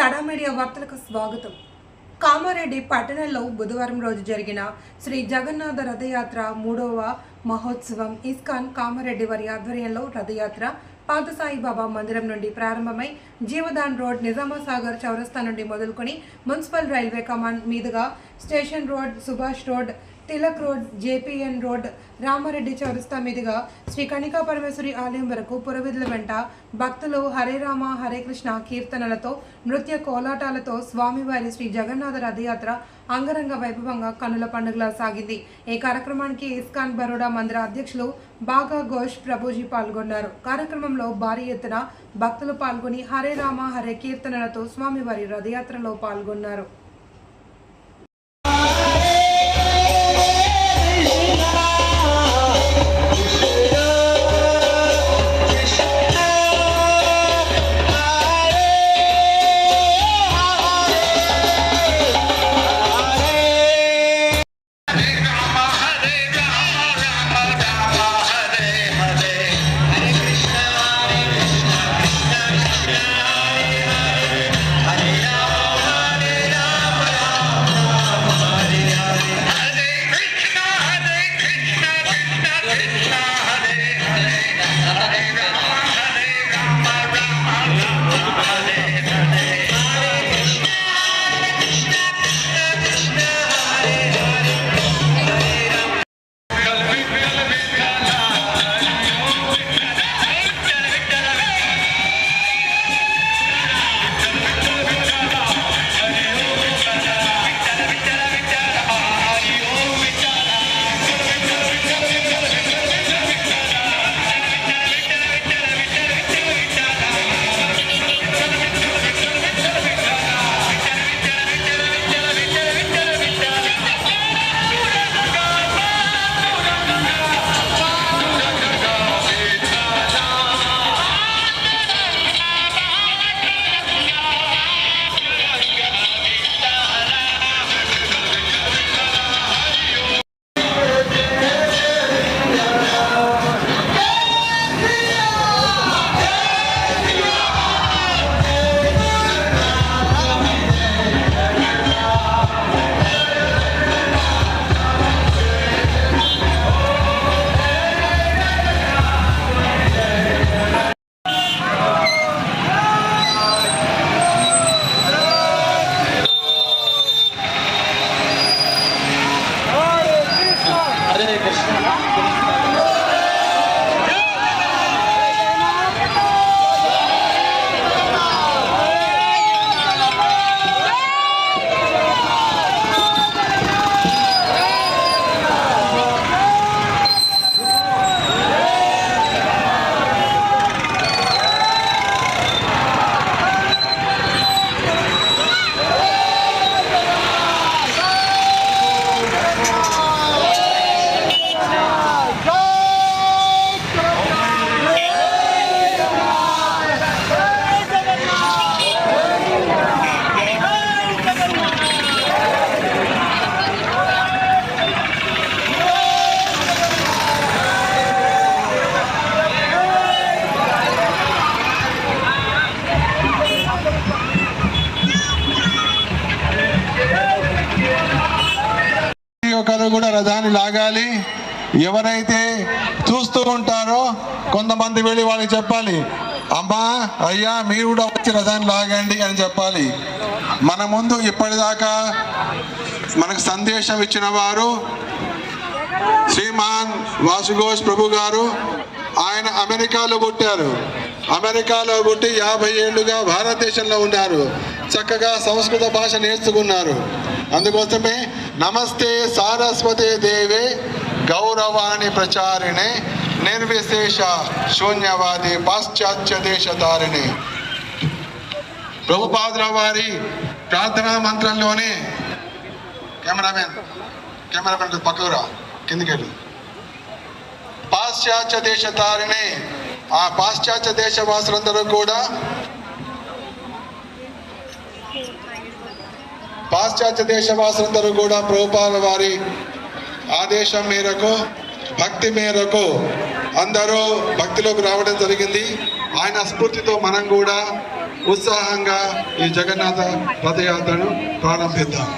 తడా media వార్తలకు స్వాగతం. కామారెడ్డి పట్టణంలో బుధవారం రోజు జరిగిన శ్రీ జగన్నాథ రథయాత్ర మూడవ మహోత్సవం ఇస్కాన్ కామారెడ్డి వారి ఆధ్వర్యంలో రథయాత్ర పాత సాయిబాబా మందిరం నుండి ప్రారంభమై జీవదాన్ రోడ్ నిజామాసాగర్ చౌరస్తా నుండి మొదలుకొని మున్సిపల్ రైల్వే కమాండ్ మీదుగా station road Subhash road Tilak road JPN road Ramareddy చౌరస్తా మీదుగా శ్రీ కనికా పరమేశ్వరి ఆలయం వరకు పురవిధుల వెంట భక్తులు హరే రామ హరే కృష్ణ కీర్తనలతో నృత్య కోలాటాలతో స్వామివారి శ్రీ జగన్నాథ రథయాత్ర అంగరంగ వైభవంగా కన్నుల పండుగలా సాగింది. ఈ కార్యక్రమానికి ఇస్కాన్ బరోడా మందిర అధ్యక్షులు బాగా ఘోష్ ప్రభుజీ పాల్గొన్నారు. కార్యక్రమంలో భారీ ఎత్తున భక్తులు పాల్గొని హరే రామ హరే కీర్తనలతో స్వామివారి రథయాత్రలో పాల్గొన్నారు. ప్రతి ఒక్కరు కూడా రథాన్ని లాగాలి. ఎవరైతే చూస్తూ ఉంటారో కొంతమంది వెళ్ళి వాళ్ళకి చెప్పాలి అమ్మా అయ్యా మీరు కూడా వచ్చి రథాన్ని లాగండి అని చెప్పాలి. మన ముందు ఇప్పటిదాకా మనకు సందేశం ఇచ్చిన వారు శ్రీమాన్ వాసుఘోష్ ప్రభు గారు ఆయన అమెరికాలో పుట్టారు. అమెరికాలో పుట్టి యాభై ఏళ్ళుగా భారతదేశంలో ఉన్నారు. చక్కగా సంస్కృత భాష నేర్చుకున్నారు. అందుకోసమే నమస్తే సారస్వతే దేవే గౌరవాణి ప్రచారిణే నిర్విశేష శూన్యవాది పాశ్చాత్య దేశధారిణి. ప్రభుపాదుల వారి ప్రార్థనా మంత్రంలోనే కెమెరామెన్ కెమెరామెన్ పక్కకు రా పాశ్చాత్య దేశధారిణి ఆ పాశ్చాత్య దేశవాసులందరూ కూడా పాశ్చాత్య దేశవాసులందరూ కూడా ప్రభుపాల వారి ఆదేశం మేరకు భక్తి మేరకు అందరూ భక్తిలోకి రావడం జరిగింది. ఆయన స్ఫూర్తితో మనం కూడా ఉత్సాహంగా ఈ జగన్నాథ రథయాత్రను ప్రారంభిద్దాం.